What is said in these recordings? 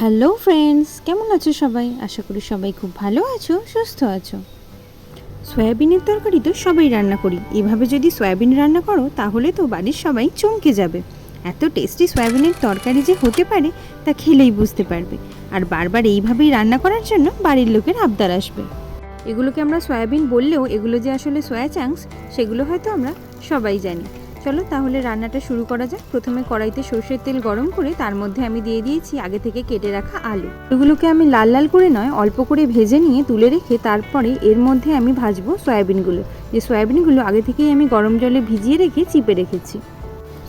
Hello friends, কেমন আছো সবাই? আশা করি সবাই খুব ভালো আছো, সুস্থ আছো। সয়াবিনের তরকারি তো সবাই রান্না করি। এভাবে যদি সয়াবিন রান্না করো, তাহলে তো বাড়ির সবাই চমকে যাবে। এত টেস্টি সয়াবিনের তরকারি যে হতে পারে, তা খেলেই বুঝতে পারবে। আর বারবার এইভাবেই রান্না করার জন্য বাড়ির লোকের আবদার আসবে। এগুলোকে আমরা সয়াবিন বললেও এগুলো যে আসলে সয়া চাংস সেগুলো হয়তো আমরা সবাই জানি। চলো তাহলে রান্নাটা শুরু করা যাক। প্রথমে কড়াইতে সর্ষের তেল গরম করে তার মধ্যে আমি দিয়ে দিয়েছি আগে থেকে কেটে রাখা আলু। এগুলোকে আমি লাল লাল করে নয়, অল্প করে ভেজে নিয়ে তুলে রেখে তারপরে এর মধ্যে আমি ভাজবো সয়াবিনগুলো। যে সয়াবিনগুলো আগে থেকেই আমি গরম জলে ভিজিয়ে রেখে চিপে রেখেছি।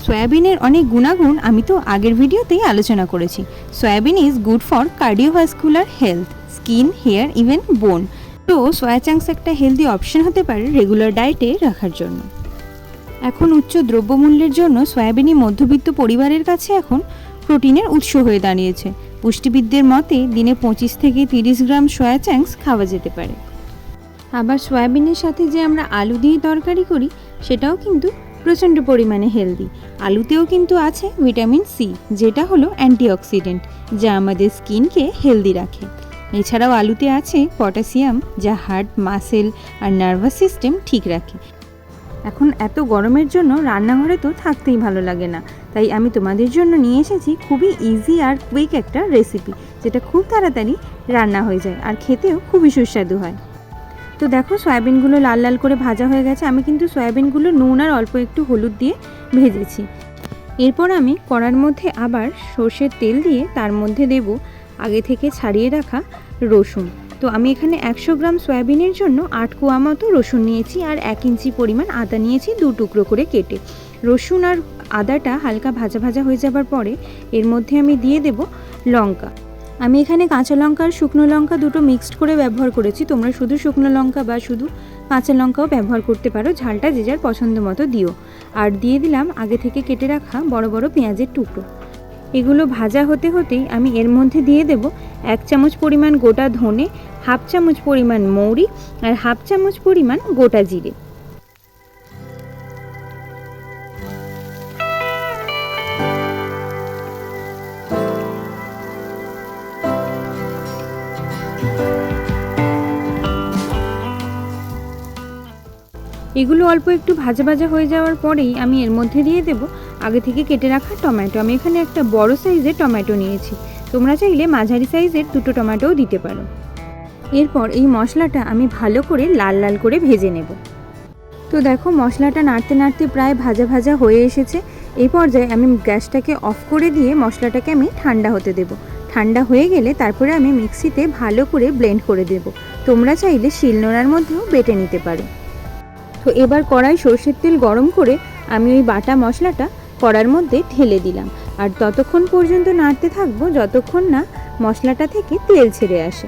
সয়াবিনের অনেক গুণাগুণ আমি তো আগের ভিডিওতেই আলোচনা করেছি। Soybean is good for cardiovascular health skin hair even bone তো সয়া চাংস একটা হেলদি অপশন হতে পারে রেগুলার ডায়েটে রাখার জন্য। এখন উচ্চ দ্রব্যমূল্যের জন্য সয়াবিনই মধ্যবিত্ত পরিবারের কাছে এখন প্রোটিনের উৎস হয়ে দাঁড়িয়েছে। পুষ্টিবিদদের মতে, দিনে পঁচিশ থেকে তিরিশ গ্রাম সয়া চ্যাংস খাওয়া যেতে পারে। আবার সয়াবিনের সাথে যে আমরা আলু দিয়ে তরকারি করি, সেটাও কিন্তু প্রচণ্ড পরিমাণে হেলদি আলুতেও কিন্তু আছে ভিটামিন সি, যেটা হলো অ্যান্টিঅক্সিডেন্ট, যা আমাদের স্কিনকে হেলদি রাখে। এছাড়াও আলুতে আছে পটাশিয়াম, যা হার্ট, মাসেল আর নার্ভাস সিস্টেম ঠিক রাখে। এখন এত গরমের জন্য রান্নাঘরে তো থাকতেই ভালো লাগে না। তাই আমি তোমাদের জন্য নিয়ে এসেছি খুবই ইজি আর কুইক একটা রেসিপি যেটা খুব তাড়াতাড়ি রান্না হয়ে যায় আর খেতেও খুবই সুস্বাদু হয়। তো দেখো সয়াবিনগুলো লাল লাল করে ভাজা হয়ে গেছে, আমি কিন্তু সয়াবিনগুলো নুন আর অল্প একটু হলুদ দিয়ে ভেজেছি। এরপর আমি কড়ার মধ্যে আবার সর্ষের তেল দিয়ে তার মধ্যে দেব আগে থেকে ছাড়িয়ে রাখা রসুন। তো আমি এখানে একশো গ্রাম সয়াবিনের জন্য আট কোয়া মতো রসুন নিয়েছি আর এক ইঞ্চি পরিমাণ আদা নিয়েছি দু টুকরো করে কেটে। রসুন আর আদাটা হালকা ভাজা ভাজা হয়ে যাবার পরে এর মধ্যে আমি দিয়ে দেব লঙ্কা। আমি এখানে কাঁচা লঙ্কা আর শুকনো লঙ্কা দুটো মিক্সড করে ব্যবহার করেছি। তোমরা শুধু শুকনো লঙ্কা বা শুধু কাঁচা লঙ্কাও ব্যবহার করতে পারো। ঝালটা যে যার পছন্দ মতো দিও। আর দিয়ে দিলাম আগে থেকে কেটে রাখা বড় বড় পেঁয়াজের টুকরো। এগুলো ভাজা হতে হতেই আমি এর মধ্যে দিয়ে দেব এক চামচ পরিমাণ গোটা ধনে, হাফ চামচ পরিমাণ মৌরি আর হাফ চামচ পরিমাণ গোটা জিরে। এগুলো অল্প একটু ভাজা ভাজা হয়ে যাওয়ার পরেই আমি এর মধ্যে দিয়ে দেব আগে থেকে কেটে রাখা টমেটো। আমি এখানে একটা বড় সাইজের টমেটো নিয়েছি। তোমরা চাইলে মাঝারি সাইজের দুটো টমেটোও দিতে পারো। এরপর এই মশলাটা আমি ভালো করে লাল লাল করে ভেজে নেব। তো দেখো, মশলাটা নাড়তে নাড়তে প্রায় ভাজা ভাজা হয়ে এসেছে। এই পর্যায়ে আমি গ্যাসটাকে অফ করে দিয়ে মশলাটাকে আমি ঠান্ডা হতে দেব। ঠান্ডা হয়ে গেলে তারপরে আমি মিক্সিতে ভালো করে ব্লেন্ড করে দেব। তোমরা চাইলে শিলনোড়ার মধ্যেও বেটে নিতে পারো। তো এবার কড়াই সর্ষের তেল গরম করে আমি ওই বাটা মশলাটা কড়ার মধ্যে ঢেলে দিলাম। আর ততক্ষণ পর্যন্ত নাড়তে থাকব যতক্ষণ না মশলাটা থেকে তেল ছেড়ে আসে।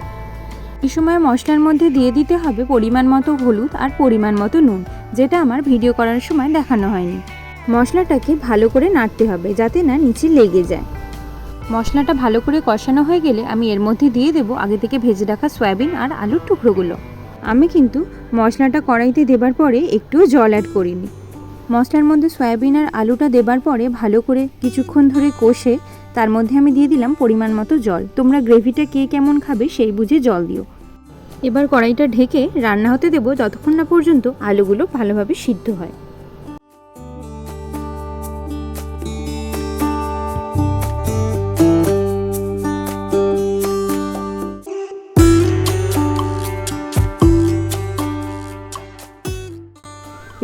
এই সময় মশলার মধ্যে দিয়ে দিতে হবে পরিমাণ মতো হলুদ আর পরিমাণ মতো নুন, যেটা আমার ভিডিও করার সময় দেখানো হয়নি। মশলাটাকে ভালো করে নাড়তে হবে যাতে না নিচে লেগে যায়। মশলাটা ভালো করে কষানো হয়ে গেলে আমি এর মধ্যে দিয়ে দেবো আগে থেকে ভেজে রাখা সয়াবিন আর আলুর টুকরোগুলো। আমি কিন্তু মশলাটা কড়াইতে দেবার পরে একটু জল অ্যাড করিনি। মশলার মধ্যে সয়াবিন আর আলুটা দেবার পরে ভালো করে কিছুক্ষণ ধরে কষে তার মধ্যে আমি দিয়ে দিলাম পরিমাণ মতো জল। তোমরা গ্রেভিটা কে কেমন খাবে সেই বুঝে জল দিও। এবার কড়াইটা ঢেকে রান্না হতে দেবো যতক্ষণ না পর্যন্ত আলুগুলো ভালোভাবে সিদ্ধ হয়।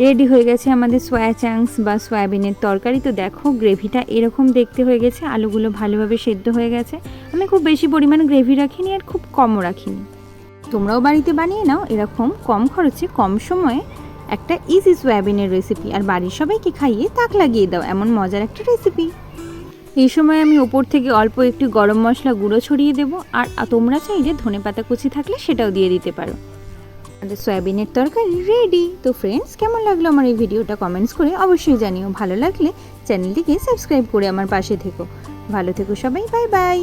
রেডি হয়ে গেছে আমাদের সয়া চাংস বা সয়াবিনের তরকারি। তো দেখো গ্রেভিটা এরকম দেখতে হয়ে গেছে, আলুগুলো ভালোভাবে সেদ্ধ হয়ে গেছে। আমি খুব বেশি পরিমাণে গ্রেভি রাখিনি আর খুব কমও রাখিনি। তোমরাও বাড়িতে বানিয়ে নাও, এরকম কম খরচে, কম সময়ে একটা ইজি সয়াবিনের রেসিপি আর বাড়ির সবাইকে খাইয়ে তাক লাগিয়ে দাও, এমন মজার একটা রেসিপি এই সময় আমি ওপর থেকে অল্প একটু গরম মশলা গুঁড়ো ছড়িয়ে দেবো, আর তোমরা চাইলে ধনে পাতা কুচি থাকলে সেটাও দিয়ে দিতে পারো। আমাদের সয়াবিনের তরকারি রেডি তো ফ্রেন্ডস কেমন লাগল আমার এই ভিডিওটা? কমেন্টস করে অবশ্যই জানিও। ভালো লাগলে চ্যানেলটিকে সাবস্ক্রাইব করে আমার পাশে থেকো। ভালো থেকো সবাই বাই বাই